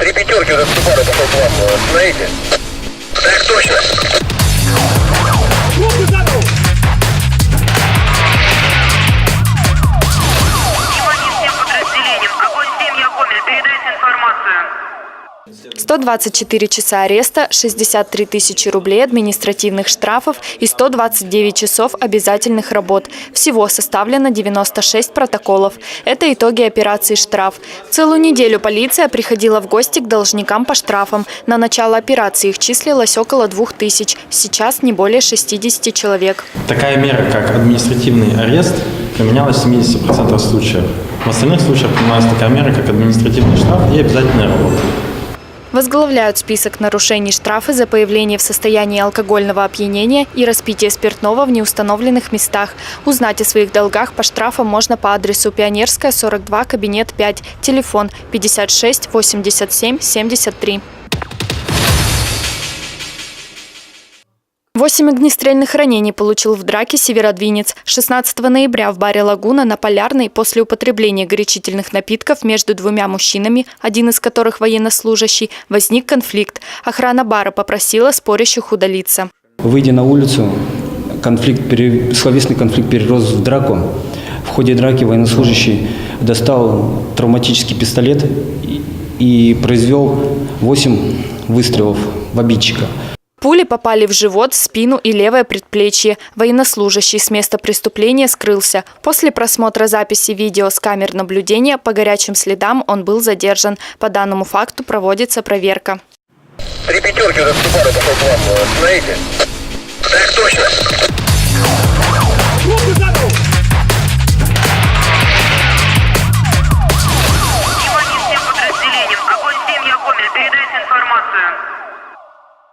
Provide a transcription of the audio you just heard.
Три пятерки заступали, пошел к вам. Смотрите. Так точно. Огонь 7 я Гомель. Передайте информацию. 124 часа ареста, 63 тысячи рублей административных штрафов и 129 часов обязательных работ. Всего составлено 96 протоколов. Это итоги операции «Штраф». Целую неделю полиция приходила в гости к должникам по штрафам. На начало операции их числилось около 2000. Сейчас не более 60 человек. Такая мера, как административный арест, применялась в 70% случаев. В остальных случаях применялась такая мера, как административный штраф и обязательная работа. Возглавляют список нарушений штрафы за появление в состоянии алкогольного опьянения и распитие спиртного в неустановленных местах. Узнать о своих долгах по штрафам можно по адресу Пионерская, 42, кабинет 5, телефон 56 87 73. Восемь огнестрельных ранений получил в драке северодвинец. 16 ноября в баре «Лагуна» на Полярной после употребления горячительных напитков между двумя мужчинами, один из которых военнослужащий, возник конфликт. Охрана бара попросила спорящих удалиться. Выйдя на улицу, конфликт, словесный конфликт перерос в драку. В ходе драки военнослужащий достал травматический пистолет и произвел 8 выстрелов в обидчика. Пули попали в живот, спину и левое предплечье. Военнослужащий с места преступления скрылся. После просмотра записи видео с камер наблюдения по горячим следам он был задержан. По данному факту проводится проверка. Три пятерки заступали, пошел к вам. э, Смотрите. Так точно. Внимание всем подразделениям. Огонь 7 я Гомель. Передайте информацию.